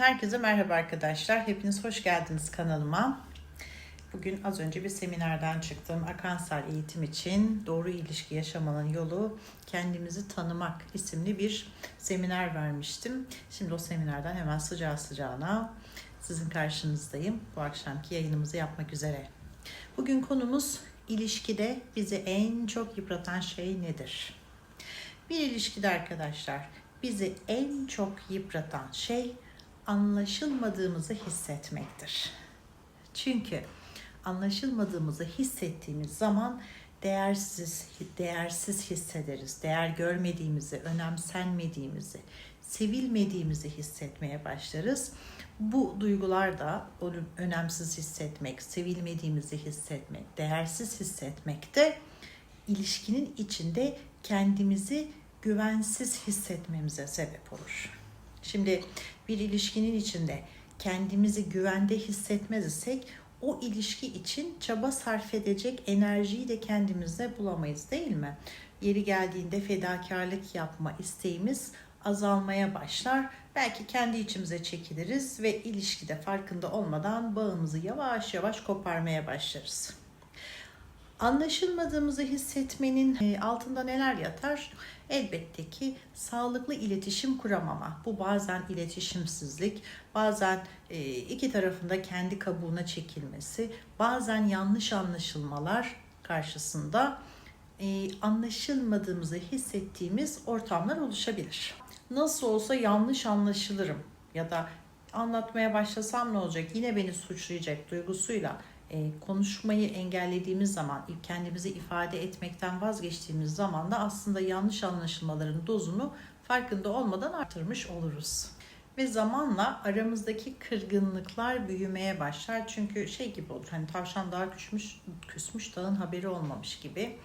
Herkese merhaba arkadaşlar. Hepiniz hoş geldiniz kanalıma. Bugün az önce bir seminerden çıktım. Akansal eğitim için doğru ilişki yaşamanın yolu kendimizi tanımak isimli bir seminer vermiştim. Şimdi o seminerden hemen sıcağı sıcağına sizin karşınızdayım. Bu akşamki yayınımızı yapmak üzere. Bugün konumuz ilişkide bizi en çok yıpratan şey nedir? Bir ilişkide arkadaşlar bizi en çok yıpratan şey anlaşılmadığımızı hissetmektir. Çünkü anlaşılmadığımızı hissettiğimiz zaman değersiz değersiz hissederiz. Değer görmediğimizi, önemsenmediğimizi, sevilmediğimizi hissetmeye başlarız. Bu duygular da önemsiz hissetmek, sevilmediğimizi hissetmek, değersiz hissetmek de ilişkinin içinde kendimizi güvensiz hissetmemize sebep olur. Şimdi bir ilişkinin içinde kendimizi güvende hissetmez isek o ilişki için çaba sarf edecek enerjiyi de kendimizde bulamayız değil mi? Yeri geldiğinde fedakarlık yapma isteğimiz azalmaya başlar. Belki kendi içimize çekiliriz ve ilişkide farkında olmadan bağımızı yavaş yavaş koparmaya başlarız. Anlaşılmadığımızı hissetmenin e, altında neler yatar? Elbette ki sağlıklı iletişim kuramama. Bu bazen iletişimsizlik, bazen e, iki tarafında kendi kabuğuna çekilmesi, bazen yanlış anlaşılmalar karşısında e, anlaşılmadığımızı hissettiğimiz ortamlar oluşabilir. Nasıl olsa yanlış anlaşılırım ya da anlatmaya başlasam ne olacak yine beni suçlayacak duygusuyla konuşmayı engellediğimiz zaman, kendimizi ifade etmekten vazgeçtiğimiz zaman da aslında yanlış anlaşılmaların dozunu farkında olmadan artırmış oluruz. Ve zamanla aramızdaki kırgınlıklar büyümeye başlar. Çünkü şey gibi olur hani tavşan daha küsmüş, küsmüş dağın haberi olmamış gibi.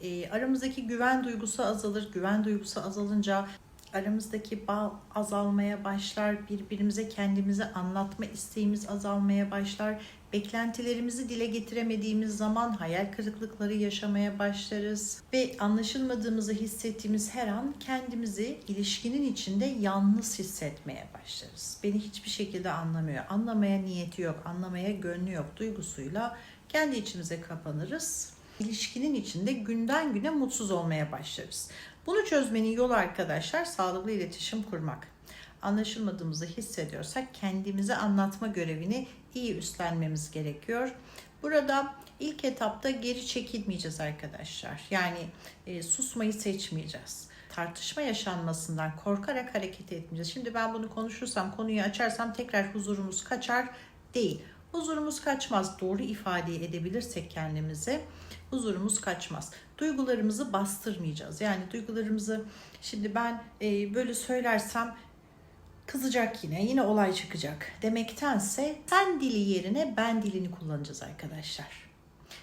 E, aramızdaki güven duygusu azalır. Güven duygusu azalınca aramızdaki bağ azalmaya başlar, birbirimize kendimizi anlatma isteğimiz azalmaya başlar Beklentilerimizi dile getiremediğimiz zaman hayal kırıklıkları yaşamaya başlarız ve anlaşılmadığımızı hissettiğimiz her an kendimizi ilişkinin içinde yalnız hissetmeye başlarız. Beni hiçbir şekilde anlamıyor, anlamaya niyeti yok, anlamaya gönlü yok duygusuyla kendi içimize kapanırız. İlişkinin içinde günden güne mutsuz olmaya başlarız. Bunu çözmenin yolu arkadaşlar sağlıklı iletişim kurmak anlaşılmadığımızı hissediyorsak kendimize anlatma görevini iyi üstlenmemiz gerekiyor. Burada ilk etapta geri çekilmeyeceğiz arkadaşlar. Yani e, susmayı seçmeyeceğiz. Tartışma yaşanmasından korkarak hareket etmeyeceğiz. Şimdi ben bunu konuşursam, konuyu açarsam tekrar huzurumuz kaçar değil. Huzurumuz kaçmaz. Doğru ifade edebilirsek kendimize huzurumuz kaçmaz. Duygularımızı bastırmayacağız. Yani duygularımızı şimdi ben e, böyle söylersem kızacak yine, yine olay çıkacak demektense sen dili yerine ben dilini kullanacağız arkadaşlar.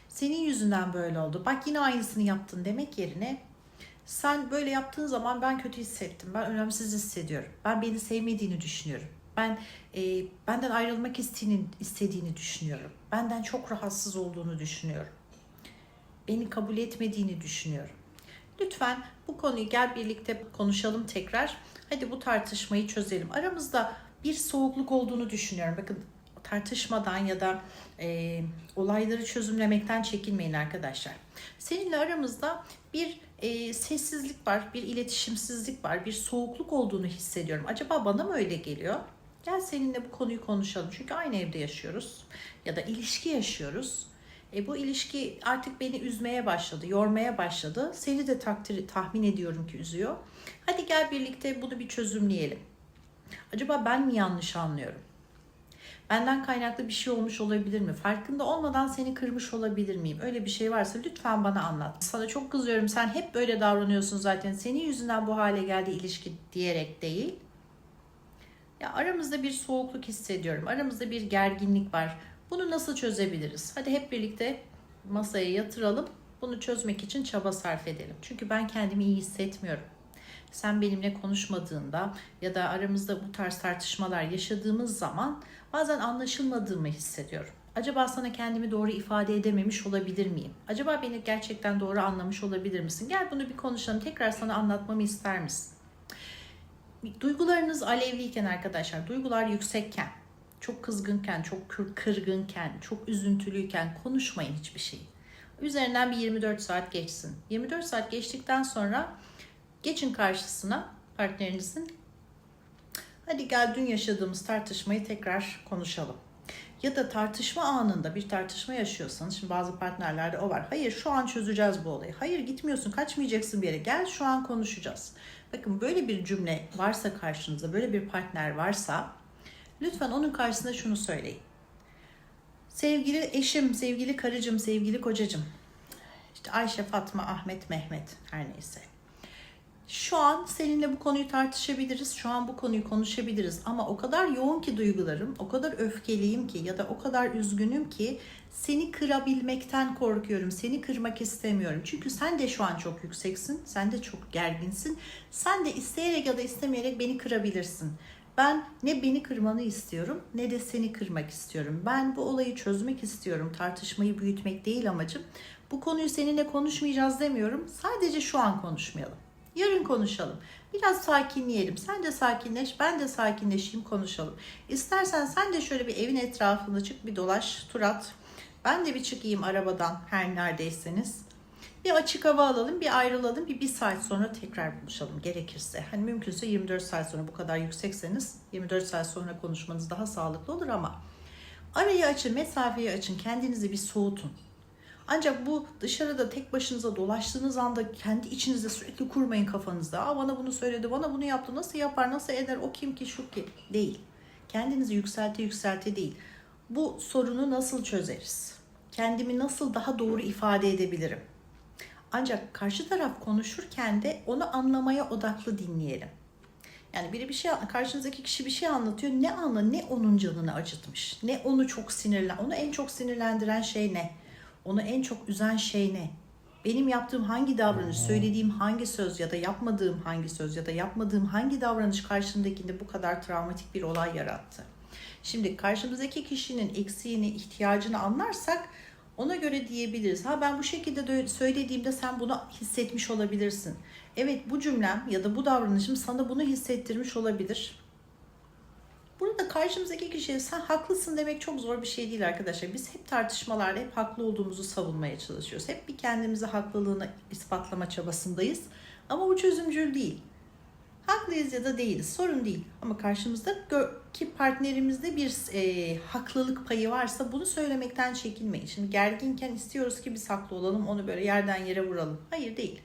Senin yüzünden böyle oldu. Bak yine aynısını yaptın demek yerine sen böyle yaptığın zaman ben kötü hissettim. Ben önemsiz hissediyorum. Ben beni sevmediğini düşünüyorum. Ben e, benden ayrılmak istediğini, istediğini düşünüyorum. Benden çok rahatsız olduğunu düşünüyorum. Beni kabul etmediğini düşünüyorum. Lütfen bu konuyu gel birlikte konuşalım tekrar. Hadi bu tartışmayı çözelim. Aramızda bir soğukluk olduğunu düşünüyorum. Bakın tartışmadan ya da e, olayları çözümlemekten çekinmeyin arkadaşlar. Seninle aramızda bir e, sessizlik var, bir iletişimsizlik var, bir soğukluk olduğunu hissediyorum. Acaba bana mı öyle geliyor? Gel seninle bu konuyu konuşalım. Çünkü aynı evde yaşıyoruz ya da ilişki yaşıyoruz. E, bu ilişki artık beni üzmeye başladı, yormaya başladı. Seni de takdir tahmin ediyorum ki üzüyor. Hadi gel birlikte bunu bir çözümleyelim. Acaba ben mi yanlış anlıyorum? Benden kaynaklı bir şey olmuş olabilir mi? Farkında olmadan seni kırmış olabilir miyim? Öyle bir şey varsa lütfen bana anlat. Sana çok kızıyorum. Sen hep böyle davranıyorsun zaten. Senin yüzünden bu hale geldi ilişki diyerek değil. Ya aramızda bir soğukluk hissediyorum. Aramızda bir gerginlik var. Bunu nasıl çözebiliriz? Hadi hep birlikte masaya yatıralım. Bunu çözmek için çaba sarf edelim. Çünkü ben kendimi iyi hissetmiyorum. Sen benimle konuşmadığında ya da aramızda bu tarz tartışmalar yaşadığımız zaman bazen anlaşılmadığımı hissediyorum. Acaba sana kendimi doğru ifade edememiş olabilir miyim? Acaba beni gerçekten doğru anlamış olabilir misin? Gel bunu bir konuşalım. Tekrar sana anlatmamı ister misin? duygularınız alevliyken arkadaşlar, duygular yüksekken, çok kızgınken, çok kır- kırgınken, çok üzüntülüyken konuşmayın hiçbir şey. Üzerinden bir 24 saat geçsin. 24 saat geçtikten sonra geçin karşısına partnerinizin. Hadi gel dün yaşadığımız tartışmayı tekrar konuşalım. Ya da tartışma anında bir tartışma yaşıyorsanız, şimdi bazı partnerlerde o var. Hayır şu an çözeceğiz bu olayı. Hayır gitmiyorsun, kaçmayacaksın bir yere. Gel şu an konuşacağız. Bakın böyle bir cümle varsa karşınızda, böyle bir partner varsa lütfen onun karşısında şunu söyleyin. Sevgili eşim, sevgili karıcığım, sevgili kocacığım. İşte Ayşe, Fatma, Ahmet, Mehmet her neyse. Şu an seninle bu konuyu tartışabiliriz. Şu an bu konuyu konuşabiliriz. Ama o kadar yoğun ki duygularım, o kadar öfkeliyim ki ya da o kadar üzgünüm ki seni kırabilmekten korkuyorum. Seni kırmak istemiyorum. Çünkü sen de şu an çok yükseksin. Sen de çok gerginsin. Sen de isteyerek ya da istemeyerek beni kırabilirsin. Ben ne beni kırmanı istiyorum ne de seni kırmak istiyorum. Ben bu olayı çözmek istiyorum. Tartışmayı büyütmek değil amacım. Bu konuyu seninle konuşmayacağız demiyorum. Sadece şu an konuşmayalım. Yarın konuşalım. Biraz sakinleyelim. Sen de sakinleş, ben de sakinleşeyim, konuşalım. İstersen sen de şöyle bir evin etrafında çık, bir dolaş, tur at. Ben de bir çıkayım arabadan her neredeyseniz. Bir açık hava alalım, bir ayrılalım, bir bir saat sonra tekrar buluşalım gerekirse. Hani mümkünse 24 saat sonra bu kadar yüksekseniz 24 saat sonra konuşmanız daha sağlıklı olur ama arayı açın, mesafeyi açın, kendinizi bir soğutun. Ancak bu dışarıda tek başınıza dolaştığınız anda kendi içinizde sürekli kurmayın kafanızda. Aa bana bunu söyledi, bana bunu yaptı, nasıl yapar, nasıl eder, o kim ki şu ki değil. Kendinizi yükselte yükselte değil. Bu sorunu nasıl çözeriz? Kendimi nasıl daha doğru ifade edebilirim? Ancak karşı taraf konuşurken de onu anlamaya odaklı dinleyelim. Yani biri bir şey karşınızdaki kişi bir şey anlatıyor. Ne anla ne onun canını acıtmış. Ne onu çok sinirlen. Onu en çok sinirlendiren şey ne? Onu en çok üzen şey ne? Benim yaptığım hangi davranış, söylediğim hangi söz ya da yapmadığım hangi söz ya da yapmadığım hangi davranış karşımdakinde bu kadar travmatik bir olay yarattı? Şimdi karşımızdaki kişinin eksiğini, ihtiyacını anlarsak ona göre diyebiliriz. Ha ben bu şekilde de söylediğimde sen bunu hissetmiş olabilirsin. Evet bu cümlem ya da bu davranışım sana bunu hissettirmiş olabilir. Burada karşımızdaki kişiye sen haklısın demek çok zor bir şey değil arkadaşlar. Biz hep tartışmalarda hep haklı olduğumuzu savunmaya çalışıyoruz. Hep bir kendimize haklılığını ispatlama çabasındayız. Ama bu çözümcül değil. Haklıyız ya da değiliz sorun değil. Ama karşımızdaki partnerimizde bir e, haklılık payı varsa bunu söylemekten çekinmeyin. Şimdi gerginken istiyoruz ki biz haklı olalım onu böyle yerden yere vuralım. Hayır değil.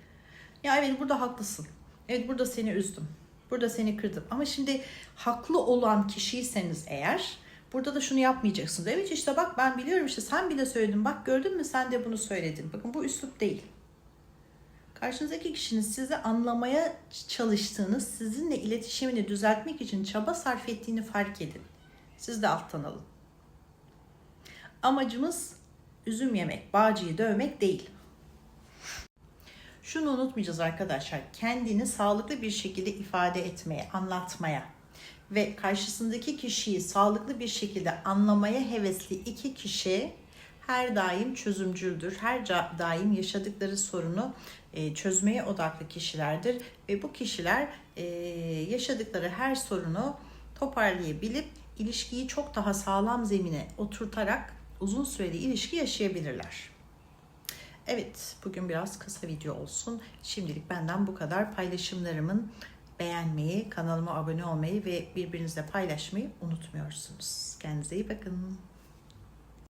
Ya evet burada haklısın. Evet burada seni üzdüm. Burada seni kırdım. Ama şimdi haklı olan kişiyseniz eğer burada da şunu yapmayacaksınız. Evet işte bak ben biliyorum işte sen bile söyledin. Bak gördün mü sen de bunu söyledin. Bakın bu üslup değil. Karşınızdaki kişinin sizi anlamaya çalıştığınız, sizinle iletişimini düzeltmek için çaba sarf ettiğini fark edin. Siz de alttan alın. Amacımız üzüm yemek, bağcıyı dövmek değil. Şunu unutmayacağız arkadaşlar. Kendini sağlıklı bir şekilde ifade etmeye, anlatmaya ve karşısındaki kişiyi sağlıklı bir şekilde anlamaya hevesli iki kişi her daim çözümcüldür. Her daim yaşadıkları sorunu e, çözmeye odaklı kişilerdir ve bu kişiler e, yaşadıkları her sorunu toparlayabilip ilişkiyi çok daha sağlam zemine oturtarak uzun süreli ilişki yaşayabilirler. Evet, bugün biraz kısa video olsun. Şimdilik benden bu kadar. Paylaşımlarımın beğenmeyi, kanalıma abone olmayı ve birbirinizle paylaşmayı unutmuyorsunuz. Kendinize iyi bakın.